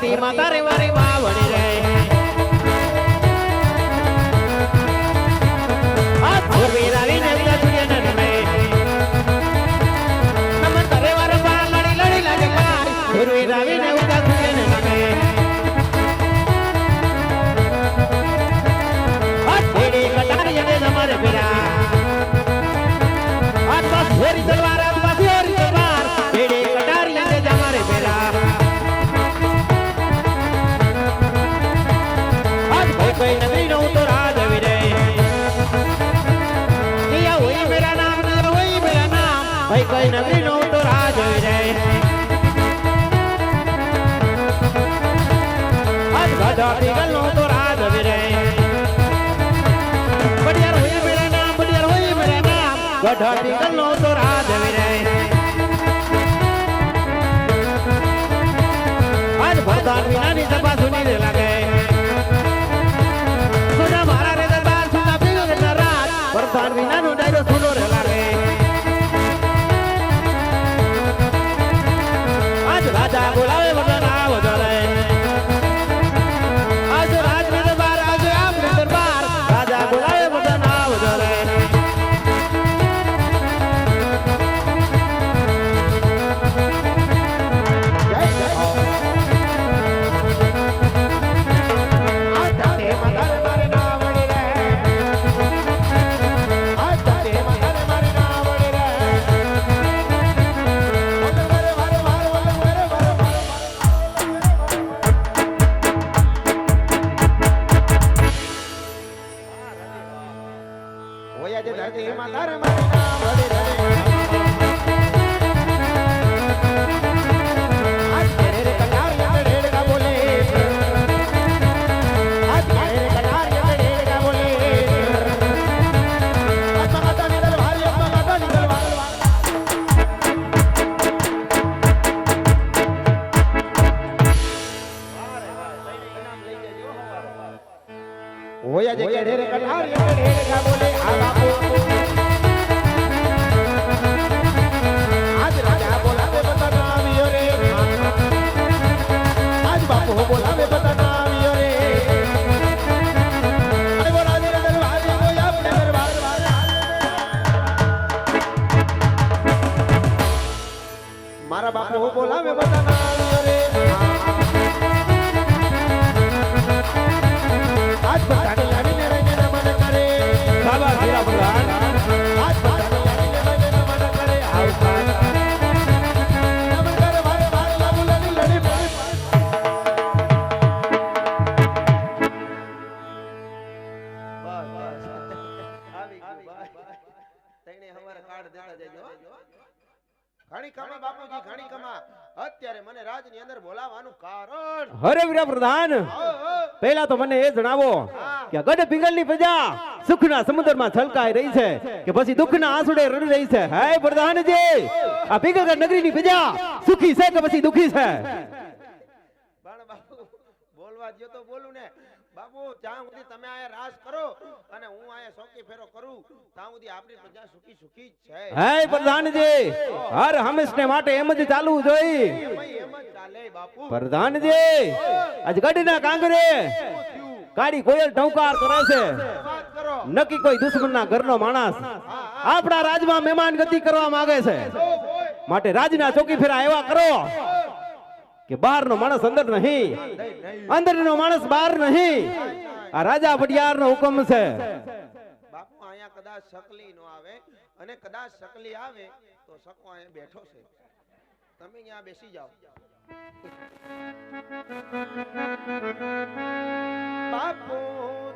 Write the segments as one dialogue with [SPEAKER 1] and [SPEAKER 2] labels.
[SPEAKER 1] શક્તિ માતા રેવા રેવા વળી રહે રવિ રવિ ભાઈ, કઈ નગરી નો તો રાજ રે આજ ગધા પીગલ નો તો રાજ રે બડિયાર પીગલ નો તો રાજ
[SPEAKER 2] ઘણી કમા બાપુજી ઘણી કમા. અત્યારે મને રાજની અંદર બોલાવવાનું કારણ.
[SPEAKER 1] હરે વીરા પ્રધાન. પહેલા તો મને એ જણાવો કે ગઢ પિંગલની પ્રજા સુખના સમુદ્રમાં છલકાઈ રહી છે કે પછી દુઃખના આંસુડે રડી રહી છે. હે પ્રધાનજી આ પિંગલગઢ નગરીની પ્રજા સુખી છે કે પછી દુઃખી છે?
[SPEAKER 2] બોલવા દ્યો તો બોલું ને. બાપુ જ્યાં સુધી તમે આયા રાસ કરો અને હું આયા સોકી ફેરો કરું. ત્યાં સુધી આપણી પ્રજા સુખી સુખી છે.
[SPEAKER 1] હે પ્રધાનજી હર હંમેશને માટે એમ જ ચાલવું જોઈએ.
[SPEAKER 2] એમ જ ચાલે બાપુ.
[SPEAKER 1] પ્રધાનજી આજ ગઢના કાંગરે કાળી કોયલ ટંકાર કરે છે. નક્કી કોઈ દુશ્મનના ઘરનો માણસ આપણા રાજમાં મહેમાન ગતિ કરવા માંગે છે. માટે રાજના ચોકી ફેરા એવા કરો. કે બહારનો માણસ અંદર નહીં. અંદરનો માણસ બહાર નહીં. આ રાજા વડિયારનો હુકમ છે.
[SPEAKER 2] બાપુ, અહીંયા કદાચ શકલી નો આવે. અને કદાચ શકલી આવે તો સકો અહીંયા બેઠો છે. તમે અહીંયા બેસી જાઓ. બાપુ,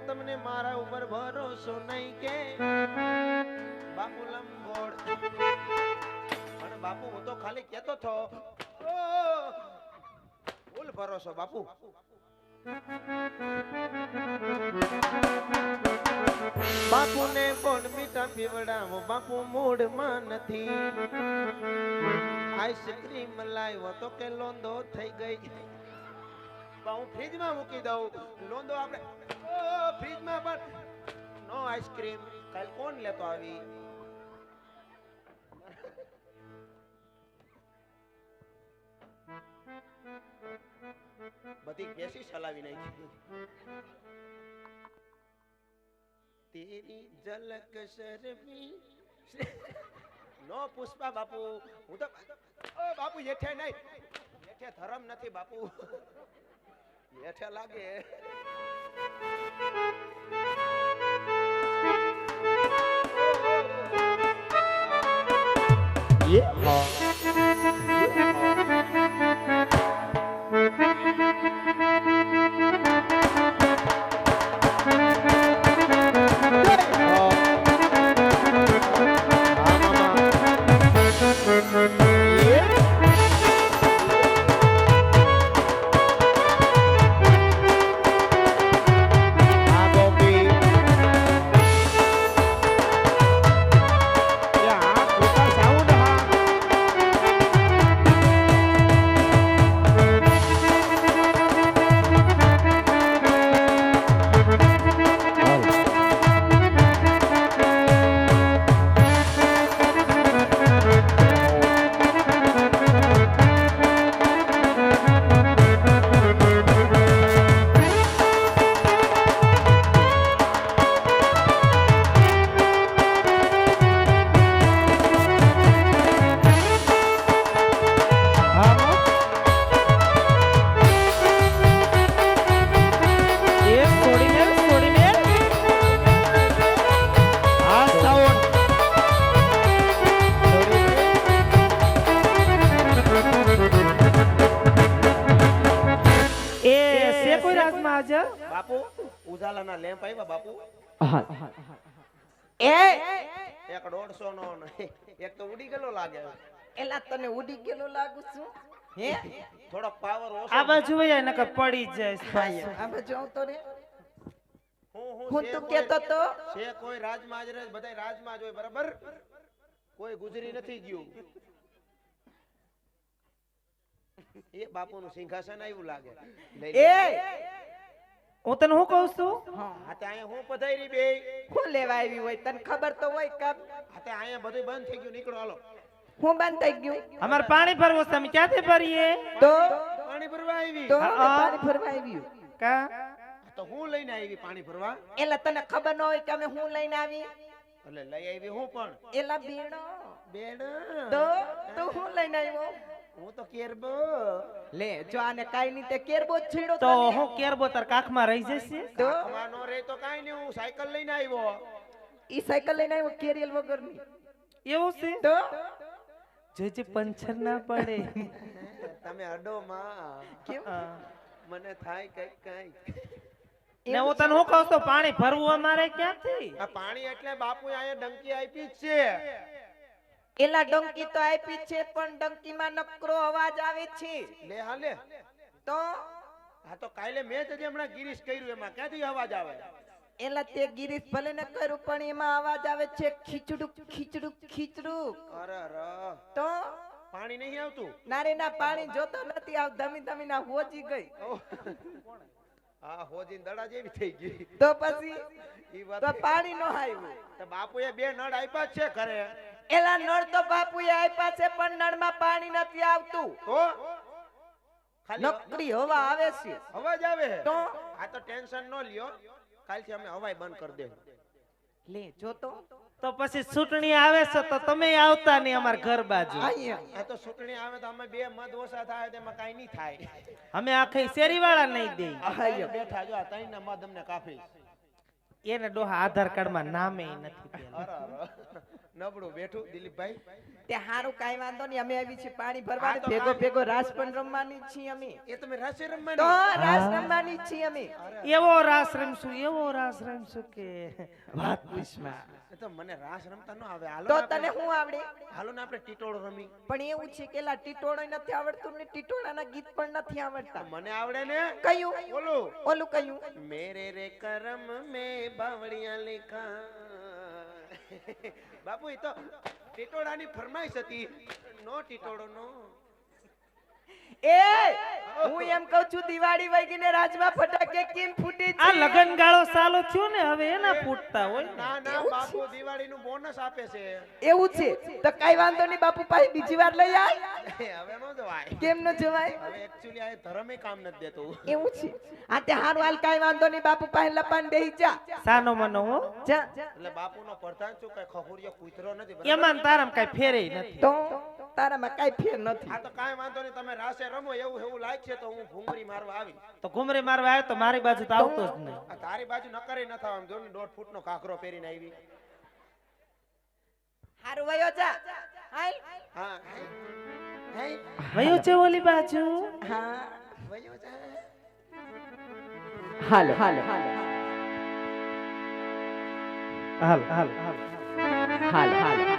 [SPEAKER 2] તમને મારા ઉપર ભરોસો નહીં કે? બાપુ લંબોડ અને બાપુ, હું તો ખાલી કહેતો થો. ફૂલ ભરોસો, બાપુ. બાપુને કોણ મીઠા પીવડાવો? બાપુ મૂડમાં નથી. આઈસ્ક્રીમ લાવ્યો તો કે લોંદો થઈ ગઈ. હું ફ્રીજમાં મૂકી દઉં. લોંદો આપણે ફ્રીજમાં પણ નો આઈસ્ક્રીમ. કાલ કોણ લેતો આવી? બેસી સલાવી નાખી તેરી ઝલક શરમી નો પુષ્પા બાપુ હું તો ઓ બાપુ હેઠે નહીં હેઠે ધરમ નથી બાપુ હેઠે લાગે Yeah. મસાલાના લેમ્પ આવ્યા બાપુ?
[SPEAKER 3] એ!
[SPEAKER 2] એક દોઢસો નો ને એક તો ઉડી ગયેલો લાગે
[SPEAKER 3] એલા તને ઉડી ગયેલો લાગુ છું? હે?
[SPEAKER 2] થોડો પાવર ઓછો
[SPEAKER 4] આ બાજુ વયા નકર પડી જાય.
[SPEAKER 3] આ બાજુ આવતો રે.
[SPEAKER 2] હું
[SPEAKER 3] હું
[SPEAKER 2] હું
[SPEAKER 3] કેતો તો
[SPEAKER 2] છે કોઈ રાજમાં જ રહે બધાય રાજમાં જ હોય બરાબર? કોઈ ગુજરી નથી ગયું. એ બાપુનું સિંહાસન આવ્યું લાગે.
[SPEAKER 3] એ!
[SPEAKER 4] હું તને શું કહું છું?
[SPEAKER 2] હા તે અહીંયા હું પધારી બે.
[SPEAKER 3] હું લેવા આવી હોય? તને ખબર તો હોય કબ.
[SPEAKER 2] હા તે અહીંયા બધું બંધ થઈ ગયું. નીકળો હાલો.
[SPEAKER 3] હું બંધ થઈ ગયું.
[SPEAKER 4] અમારે પાણી ભરવું છે અમે ક્યાંથી ભરીએ?
[SPEAKER 3] તો?
[SPEAKER 2] પાણી ભરવા આવી.
[SPEAKER 3] તો?
[SPEAKER 4] હા, હા.
[SPEAKER 3] પાણી ભરવા આવી.
[SPEAKER 4] કા?
[SPEAKER 2] તો હું લઈને આવી પાણી ભરવા?
[SPEAKER 3] એલા તને ખબર ન હોય કે અમે હું લઈને આવી?
[SPEAKER 2] એટલે લઈ આવી હું પણ?
[SPEAKER 3] એલા બેડો
[SPEAKER 2] બેડો
[SPEAKER 3] તો? તો હું લઈને આવ્યો?
[SPEAKER 2] હું તો કેરબો.
[SPEAKER 3] લે જો આને કાઈ નહીં તે કેરબો છીડો
[SPEAKER 4] તો હું કેરબો તાર કાખમાં રહી જશે
[SPEAKER 3] તો?
[SPEAKER 2] આમાં નો રે તો કાંઈ નહીં હું સાયકલ લઈને આવ્યો.
[SPEAKER 3] ઈ સાયકલ લઈને આવ્યો કેરિયલ વગરની.
[SPEAKER 4] એવું છે?
[SPEAKER 3] તો?
[SPEAKER 4] જોજે પંચર ના પડે.
[SPEAKER 2] તમે અડો માં
[SPEAKER 3] કેમ
[SPEAKER 2] મને થાય કંઈક કંઈક.
[SPEAKER 4] ને હું તને શું કહું તો પાણી ભરવું અમારે ક્યાંથી?
[SPEAKER 2] આ પાણી એટલે બાપુ અહીંયા ડંકી આપી છે.
[SPEAKER 3] એલા ડંકી તો આપી છે પણ ડંકીમાં નકરો અવાજ આવે છે.
[SPEAKER 2] લે હા લે.
[SPEAKER 3] તો?
[SPEAKER 2] હા તો કાલે મેં જ હમણાં ગિરીશ કર્યું એમાં ક્યાંથી અવાજ આવે?
[SPEAKER 3] એલા તે ગિરીશ ભલે ન કર્યું પણ એમાં અવાજ આવે છે ખીચડું ખીચડું ખીચડું.
[SPEAKER 2] અરે ર
[SPEAKER 3] તો?
[SPEAKER 2] પાણી નહીં આવતું?
[SPEAKER 3] નારે ના પાણી જોતો નથી આવ ધમી ધમી ના હોજી ગઈ.
[SPEAKER 2] હા હોજી દડા જેવી થઈ ગઈ.
[SPEAKER 3] તો પછી? તો પાણી નો આવ્યું.
[SPEAKER 2] તો બાપુએ બે નળ આપ્યા છે ઘરે.
[SPEAKER 3] એલા નળ તો બાપુએ આપ્યા છે પણ નળમાં પાણી નથી આવતું.
[SPEAKER 2] તો?
[SPEAKER 3] નકરી હવા આવે છે.
[SPEAKER 2] અવાજ આવે.
[SPEAKER 3] તો?
[SPEAKER 2] આ તો ટેન્શન ન લ્યો. કાલથી અમે હવાઈ બંધ કરી દેવું
[SPEAKER 3] લે જો
[SPEAKER 4] તો. પછી ચૂંટણી આવે છે તો તમે આવતા નહીં અમાર ઘર બાજુ.
[SPEAKER 2] આ તો ચૂંટણી આવે તો અમે બે મત ઓછા થાય તેમાં કાઈ નહીં થાય.
[SPEAKER 4] અમે આખી શેરી વાળા નહીં દે
[SPEAKER 2] બેઠા જો આ ત્રણના મત અમને કાફી
[SPEAKER 4] એને ડોહા આધાર કાર્ડમાં નામે નથી
[SPEAKER 2] અરે અરે. નબળું બેઠું દિલીપભાઈ.
[SPEAKER 3] તે હારું કાઈ વાંધો નહીં અમે આવી છે પાણી ભરવા. ભેગો ભેગો રાસ પણ રમવાની છીએ અમે.
[SPEAKER 2] એ તમે
[SPEAKER 3] રાસ
[SPEAKER 2] રમવાની?
[SPEAKER 3] તો રાસ રમવાની છીએ અમે.
[SPEAKER 4] એવો રાસ રમશું એવો રાસ રમશું કે વાત પૂછમાં.
[SPEAKER 2] તો મને રાસ રમતા નો આવે. હાલો
[SPEAKER 3] તો તને હું આવડે?
[SPEAKER 2] હાલો ને આપણે ટીટોળો રમી.
[SPEAKER 3] પણ એવું છે કેલા ટીટોળો નથી આવડતું ને ટીટોળાના ગીત પણ નથી આવડતા.
[SPEAKER 2] મને આવડે ને?
[SPEAKER 3] કયું?
[SPEAKER 2] ઓલું
[SPEAKER 3] ઓલું કયું?
[SPEAKER 2] મેરે રે કરમ મે બાવળિયા લેખા. બાપુ એ તો ટીટોળાની ફરમાઈશ હતી. નો ટીટોળો નો
[SPEAKER 3] એ હું એમ કહું છું દિવાળી વઈ ને રાજમાં ફટાકે કેમ ફૂટી
[SPEAKER 4] આ લગન ગાળો સાલો થયો ને હવે એના ફૂટતા હોય ના.
[SPEAKER 2] ના બાપુ દિવાળી નું બોનસ આપે છે.
[SPEAKER 3] એવું છે? તો કઈ વાંધો નહીં બાપુ પાસે બીજી વાર લઈ આય.
[SPEAKER 2] હવે નો જવાય
[SPEAKER 3] કેમ નો જવાય?
[SPEAKER 2] હવે એક્ચ્યુઅલી આ ધર્મે કામ નથી દેતું.
[SPEAKER 3] એવું છે? આ તે હાર વાલ કાઈ વાંધો નહીં બાપુ પાસે લપાન બેહી જા.
[SPEAKER 4] સાનો મનો હો?
[SPEAKER 3] જા.
[SPEAKER 2] એટલે બાપુનો પ્રધાન શું કઈ ખખુરિયો કૂતરો નથી?
[SPEAKER 4] એમાં ને કઈ ફેરે નથી.
[SPEAKER 3] તો તારામાં કઈ ફેર નથી.
[SPEAKER 2] આ તો કાઈ વાંધો નહીં તમે રાસે રમો એવું એવું લાગશે તો હું ઘુમરી મારવા આવી.
[SPEAKER 4] તો ઘુમરી મારવા આવ્યો તો મારી બાજુ તો આવતો જ નહીં.
[SPEAKER 2] આ તારી બાજુ નકરી ન થવા જો ને દોઢ ફૂટનો કાકરો પહેરીને આવી.
[SPEAKER 3] હારું વયો જા. હાલ.
[SPEAKER 2] હા હે.
[SPEAKER 4] વયું છે ઓલી બાજુ.
[SPEAKER 3] હા
[SPEAKER 2] વયો જા
[SPEAKER 3] હાલો હાલો
[SPEAKER 4] હાલ. હાલ હાલ.
[SPEAKER 3] હાલો હાલો.